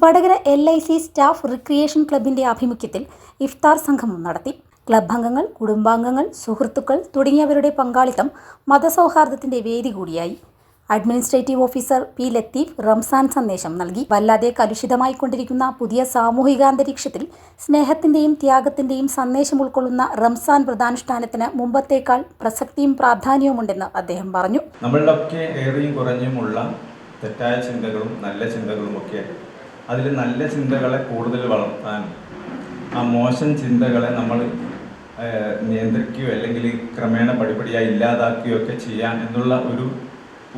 Vadakara L I C staff recreation ക്ലബിന്റെ ആഭിമുഖ്യത്തിൽ ഇഫ്താർ സംഗമം നടത്തി. ക്ലബ് അംഗങ്ങൾ കുടുംബാംഗങ്ങൾ സുഹൃത്തുക്കൾ തുടങ്ങിയവരുടെ പങ്കാളിത്തം മതസൗഹാർദ്ദത്തിന്റെ വേദി കൂടിയായി. Administrative officer P Latheef Ramzan സന്ദേശം നൽകി. വല്ലാതെ കലുഷിതമായി കൊണ്ടിരിക്കുന്ന പുതിയ സാമൂഹികാന്തരീക്ഷത്തിൽ സ്നേഹത്തിന്റെയും ത്യാഗത്തിന്റെയും സന്ദേശം ഉൾക്കൊള്ളുന്ന റംസാൻ വ്രതാനുഷ്ഠാനത്തിന് മുമ്പത്തേക്കാൾ പ്രസക്തിയും പ്രാധാന്യവുമുണ്ടെന്ന് അദ്ദേഹം പറഞ്ഞു. നമ്മളിലൊക്കെ ഏറെയും കുറഞ്ഞുമുള്ള തെറ്റായ ചിന്തകളും നല്ല ചിന്തകളും ഒക്കെ അതിൽ നല്ല ചിന്തകളെ കൂടുതൽ വളർത്താൻ ആ മോശം ചിന്തകളെ നമ്മൾ നിയന്ത്രിക്കുകയോ അല്ലെങ്കിൽ ക്രമേണ പടിപടിയായി ഇല്ലാതാക്കുകയോ ഒക്കെ ചെയ്യാൻ എന്നുള്ള ഒരു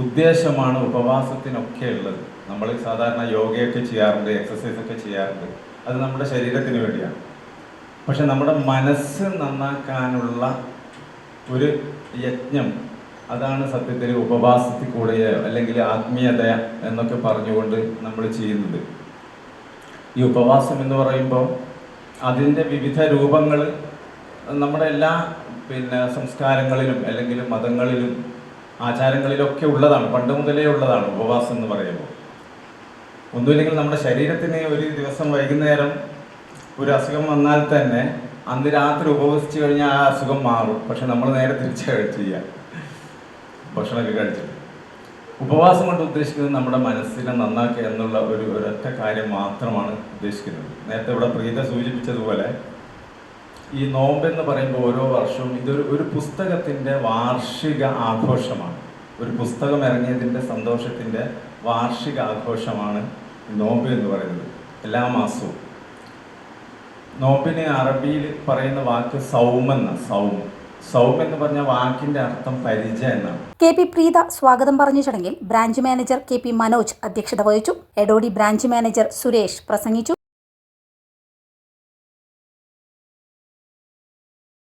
ഉദ്ദേശമാണ് ഉപവാസത്തിനൊക്കെ ഉള്ളത്. നമ്മൾ സാധാരണ യോഗയൊക്കെ ചെയ്യാറുണ്ട് എക്സസൈസ് ഒക്കെ ചെയ്യാറുണ്ട്. അത് നമ്മുടെ ശരീരത്തിന് വേണ്ടിയാണ്. പക്ഷെ നമ്മുടെ മനസ്സ് നന്നാക്കാനുള്ള ഒരു യജ്ഞം അതാണ് സത്യത്തിൽ ഉപവാസത്തിൽ കൂടെ അല്ലെങ്കിൽ ആത്മീയത എന്നൊക്കെ പറഞ്ഞുകൊണ്ട് നമ്മൾ ചെയ്യുന്നത്. ഈ ഉപവാസം എന്ന് പറയുമ്പോൾ അതിന്റെ വിവിധ രൂപങ്ങൾ നമ്മുടെ എല്ലാ പിന്നെ സംസ്കാരങ്ങളിലും അല്ലെങ്കിൽ മതങ്ങളിലും ആചാരങ്ങളിലൊക്കെ ഉള്ളതാണ്. പണ്ട് മുതലേ ഉള്ളതാണ് ഉപവാസം എന്ന് പറയുമ്പോൾ. ഒന്നുമില്ലെങ്കിൽ നമ്മുടെ ശരീരത്തിന് ഒരു ദിവസം വൈകുന്നേരം ഒരു അസുഖം വന്നാൽ തന്നെ അന്ന് രാത്രി ഉപവസിച്ച് കഴിഞ്ഞാൽ ആ അസുഖം മാറും. പക്ഷെ നമ്മൾ നേരെ തിരിച്ച് ചെയ്യുക ഭക്ഷണമൊക്കെ കഴിച്ചിട്ട്. ഉപവാസം കൊണ്ട് ഉദ്ദേശിക്കുന്നത് നമ്മുടെ മനസ്സിനെ നന്നാക്കുക എന്നുള്ള ഒരു ഒരൊറ്റ കാര്യം മാത്രമാണ് ഉദ്ദേശിക്കുന്നത്. നേരത്തെ ഇവിടെ പ്രീത സൂചിപ്പിച്ചതുപോലെ ഈ നോമ്പ് എന്ന് പറയുമ്പോൾ ഓരോ വർഷവും ഇതൊരു ഒരു പുസ്തകത്തിന്റെ വാർഷിക ആഘോഷമാണ്. ഒരു പുസ്തകം ഇറങ്ങിയതിന്റെ സന്തോഷത്തിന്റെ വാർഷിക ആഘോഷമാണ് നോമ്പ് എന്ന് പറയുന്നത്. എല്ലാ മാസവും. നോമ്പിനെ അറബിയിൽ പറയുന്ന വാക്ക് സൗമെന്ന സൗം സൗം എന്ന് പറഞ്ഞ വാക്കിന്റെ അർത്ഥം പരിചയം എന്നാണ്. കെ പി പ്രീത സ്വാഗതം പറഞ്ഞ ചടങ്ങിൽ branch manager K P Manoj അധ്യക്ഷത വഹിച്ചു. എഡോഡി ബ്രാഞ്ച് മാനേജർ സുരേഷ് പ്രസംഗിച്ചു.